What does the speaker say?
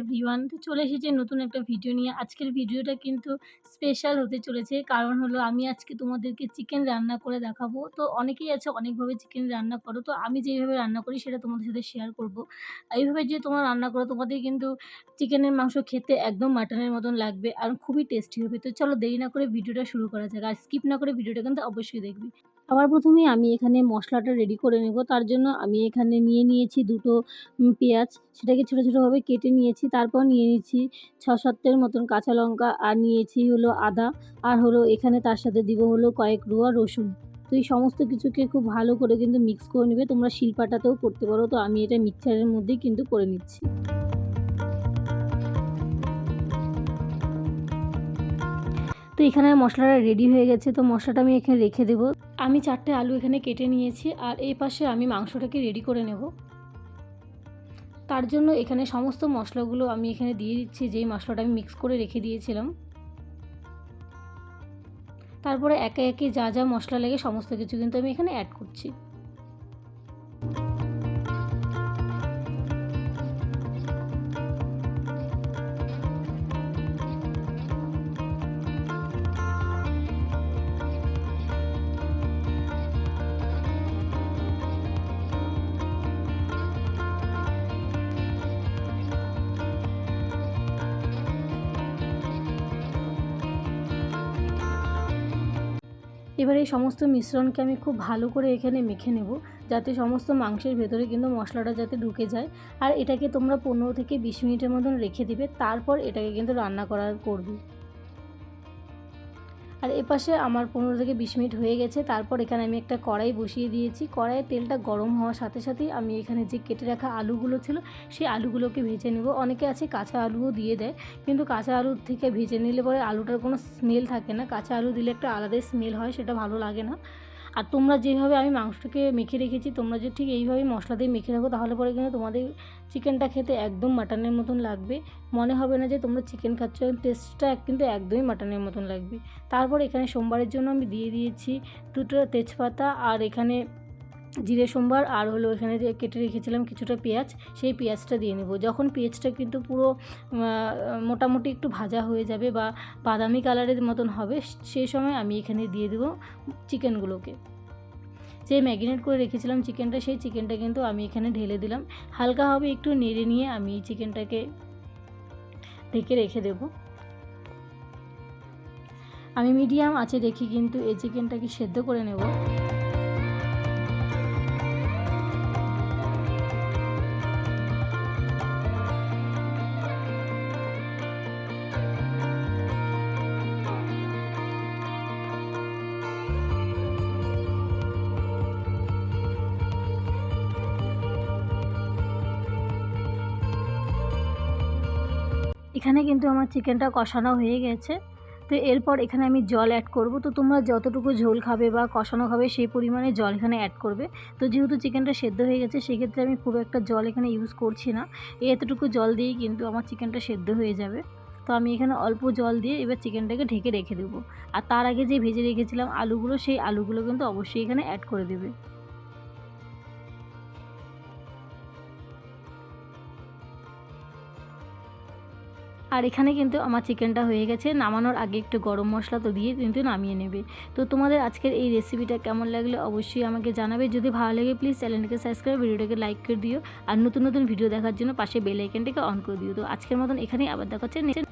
Everyone তো চলে এসেছে নতুন একটা ভিডিও নিয়ে। আজকের ভিডিওটা কিন্তু স্পেশাল হতে চলেছে। কারণ হলো আমি আজকে তোমাদেরকে চিকেন রান্না করে দেখাবো। তো অনেকেই আছে অনেকভাবে চিকেন রান্না করো। তো আমি যেইভাবে রান্না করি সেটা তোমাদের সাথে শেয়ার করব। এইভাবে যে তোমরা রান্না করো, তোমাদের কিন্তু চিকেনের মাংস খেতে একদম মাটনের মতন লাগবে আর খুবই টেস্টি হবে। তো চলো দেরি না করে ভিডিওটা শুরু করা যাক। আর স্কিপ না করে ভিডিওটা কিন্তু অবশ্যই দেখবি। সবার প্রথমেই আমি এখানে মশলাটা রেডি করে নেব। তার জন্য আমি এখানে নিয়ে নিয়েছি দুটো পেঁয়াজ। সেটাকে ছোটো ছোটোভাবে কেটে নিয়েছি। তারপর নিয়ে নিয়েছি ছ সাতের মতন কাঁচা লঙ্কা। আর নিয়েছি হলো আদা। আর হলো এখানে তার সাথে দিব হলো কয়েক রুয়া রসুন। তো এই সমস্ত কিছুকে খুব ভালো করে কিন্তু মিক্স করে নেবে। তোমরা শিলপাটাতেও করতে পারো। তো আমি এটা মিক্সচারের মধ্যেই কিন্তু করে নিচ্ছি। তো এখানে মশলাটা রেডি হয়ে গেছে। তো মশলাটা আমি এখানে রেখে দেবো। আমি চারটে আলু এখানে কেটে নিয়েছি আর এই পাশে আমি মাংসটাকে রেডি করে নেব। তার জন্য এখানে সমস্ত মশলাগুলো আমি এখানে দিয়ে দিচ্ছি, যেই মশলাটা আমি মিক্স করে রেখে দিয়েছিলাম। তারপরে একে একে যা যা মশলা লাগে সমস্ত কিছু কিন্তু আমি এখানে অ্যাড করছি। এবার এই সমস্ত মিশ্রণকে আমি খুব ভালো করে এখানে মেখে নেব, যাতে সমস্ত মাংসের ভেতরে কিন্তু মশলাটা যাতে ঢুকে যায়। আর এটাকে তোমরা পনেরো থেকে বিশ মিনিটের মতন রেখে দিবে, তারপর এটাকে কিন্তু রান্না করা করবে। আর এপাশে আমার পনেরো থেকে বিশ মিনিট হয়ে গেছে। তারপর এখানে আমি একটা কড়াই বসিয়ে দিয়েছি। কড়াইয়ের তেলটা গরম হওয়ার সাথে সাথেই আমি এখানে যে কেটে রাখা আলুগুলো ছিল, সেই আলুগুলোকে ভেজে নেব। অনেকে আছে কাঁচা আলুও দিয়ে দেয়, কিন্তু কাঁচা আলুর থেকে ভেজে নিলে পরে আলুটার কোনো স্মেল থাকে না। কাঁচা আলু দিলে একটা আলাদাই স্মেল হয়, সেটা ভালো লাগে না। আর তোমরা যেভাবে আমি মাংসটাকে মেখে রেখেছি, তোমরা যদি ঠিক এইভাবে মশলা দিয়ে মেখে রাখো, তাহলে পরে কিন্তু তোমাদের চিকেনটা খেতে একদম মাটনের মতন লাগবে। মনে হবে না যে তোমরা চিকেন খাচ্ছ টেস্টটা কিন্তু একদমই মাটনের মতন লাগবে। তারপর এখানে সোমবারের জন্য আমি দিয়ে দিয়েছি দুটো তেজপাতা, আর এখানে জিরে সোমবার আর হলো এখানে যে কেটে রেখেছিলাম কিছুটা পেঁয়াজ, সেই পেঁয়াজটা দিয়ে নেব। যখন পেঁয়াজটা কিন্তু পুরো মোটামুটি একটু ভাজা হয়ে যাবে বা বাদামি কালারের মতন হবে সেই সময় আমি এখানে দিয়ে দেবো চিকেনগুলোকে। যে ম্যাগিনেট করে রেখেছিলাম চিকেনটা, সেই চিকেনটা কিন্তু আমি এখানে ঢেলে দিলাম। হালকাভাবে একটু নেড়ে নিয়ে আমি চিকেনটাকে ঢেকে রেখে দেবো। আমি মিডিয়াম আছে রেখে কিন্তু এই চিকেনটাকে সেদ্ধ করে নেব। এখানে কিন্তু আমার চিকেনটা কষানো হয়ে গেছে। তো এরপর এখানে আমি জল অ্যাড করব। তো তোমরা যতটুকু ঝোল খাবে বা কষানো খাবে সেই পরিমাণে জল এখানে অ্যাড করবে। তো যেহেতু চিকেনটা সেদ্ধ হয়ে গেছে, সেক্ষেত্রে আমি খুব একটা জল এখানে ইউজ করছি না। এতটুকু জল দিয়েই কিন্তু আমার চিকেনটা সেদ্ধ হয়ে যাবে। তো আমি এখানে অল্প জল দিয়ে এবার চিকেনটাকে ঢেকে রেখে দেবো। আর তার আগে যে ভেজে রেখেছিলাম আলুগুলো, সেই আলুগুলো কিন্তু অবশ্যই এখানে অ্যাড করে দেবে। আর এখানে কিন্তু আমার চিকেনটা হয়ে গেছে। নামানোর আগে একটু গরম মশলা তো দিয়ে কিন্তু নামিয়ে নেবে। তো তোমাদের আজকের এই রেসিপিটা কেমন লাগলে অবশ্যই আমাকে জানাবে। যদি ভালো লাগে প্লিজ চ্যানেলটাকে সাবস্ক্রাইব ভিডিওটাকে লাইক করে দিও। আর নতুন নতুন ভিডিও দেখার জন্য পাশে বেল আইকনটাকে অন করে দিও। তো আজকের মতন এখানেই আবার দেখা হচ্ছে। next